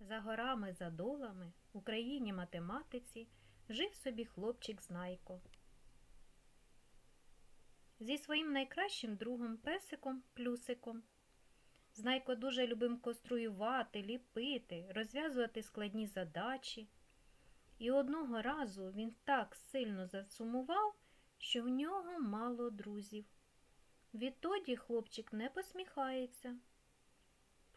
За горами, за долами, у країні математиці жив собі хлопчик Знайко. Зі своїм найкращим другом песиком Плюсиком. Знайко дуже любив конструювати, ліпити, розв'язувати складні задачі. І одного разу він так сильно засумував, що в нього мало друзів. Відтоді хлопчик не посміхається.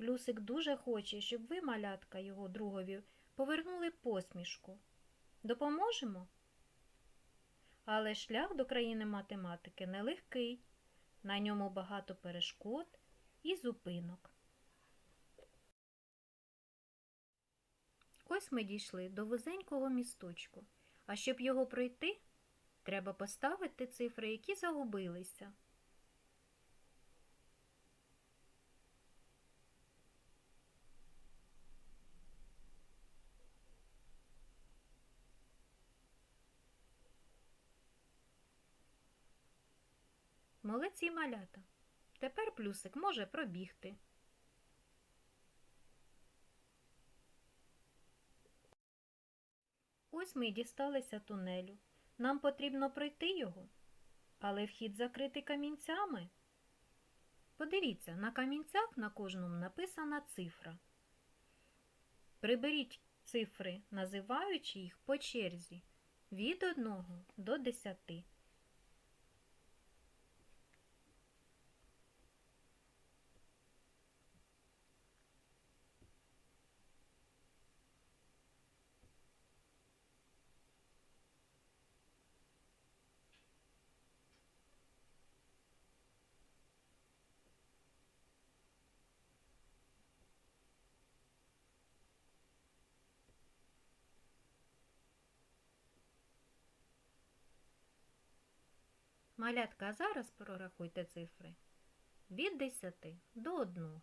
Плюсик дуже хоче, щоб ви, малятка, його другові, повернули посмішку. Допоможемо? Але шлях до країни математики нелегкий. На ньому багато перешкод і зупинок. Ось ми дійшли до вузенького місточку. А щоб його пройти, треба поставити цифри, які загубилися. Молодці малята. Тепер плюсик може пробігти. Ось ми дісталися тунелю. Нам потрібно пройти його, але вхід закритий камінцями. Подивіться, на камінцях на кожному написана цифра. Приберіть цифри, називаючи їх по черзі від 1 до 10. Малятка, а зараз прорахуйте цифри від 10 до 1.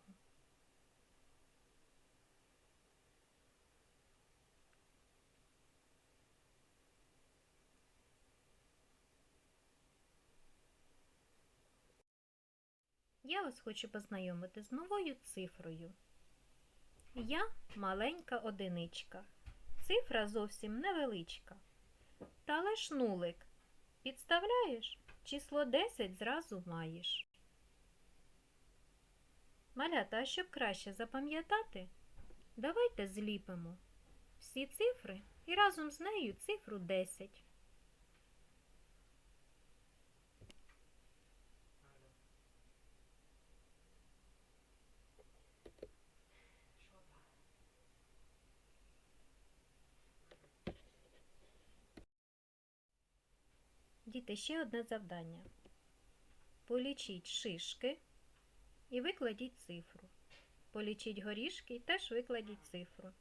Я вас хочу познайомити з новою цифрою. Я маленька одиничка. Цифра зовсім невеличка. Та лиш нулик. Підставляєш, число 10 зразу маєш. Малята, а щоб краще запам'ятати, давайте зліпимо всі цифри і разом з нею цифру 10. Діти, ще одне завдання. Полічіть шишки і викладіть цифру. Полічіть горішки і теж викладіть цифру.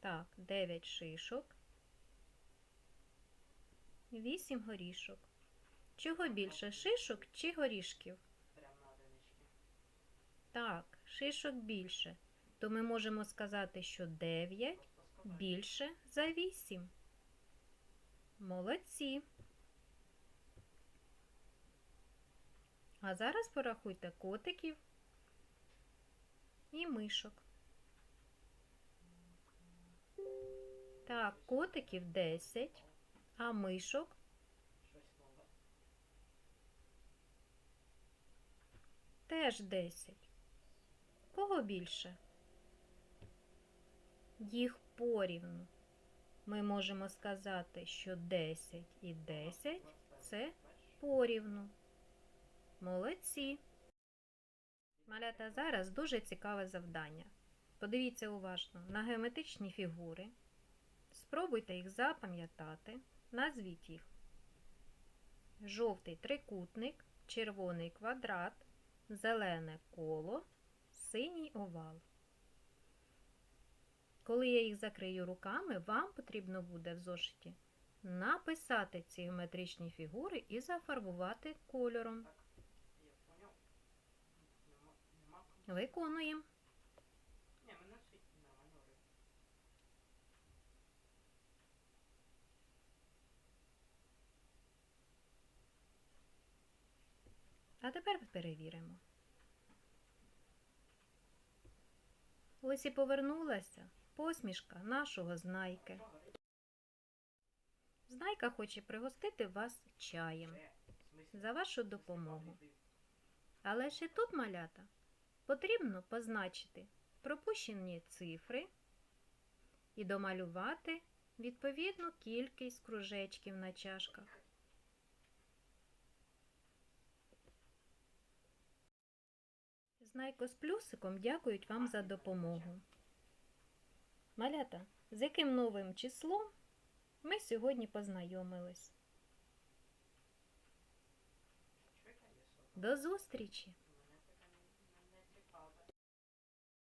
Так, 9 шишок. 8 горішок. Чого більше, шишок чи горішків? Так, шишок більше. То ми можемо сказати, що 9 більше за 8. Молодці. А зараз порахуйте котиків і мишок. Так, котиків 10, а мишок теж 10. Кого більше? Їх порівну. Ми можемо сказати, що 10 і 10 це порівну. Молодці. Малята, зараз дуже цікаве завдання. Подивіться уважно на геометричні фігури. Спробуйте їх запам'ятати. Назвіть їх. Жовтий трикутник, червоний квадрат, зелене коло, синій овал. Коли я їх закрию руками, вам потрібно буде в зошиті написати ці геометричні фігури і зафарбувати кольором. Виконуємо. А тепер перевіримо. Ось і повернулася посмішка нашого знайки. Знайка хоче пригостити вас чаєм за вашу допомогу. Але і тут, малята, потрібно позначити пропущені цифри і домалювати відповідну кількість кружечків на чашках. Знайко з плюсиком дякують вам за допомогу. Малята, з яким новим числом ми сьогодні познайомились. До зустрічі!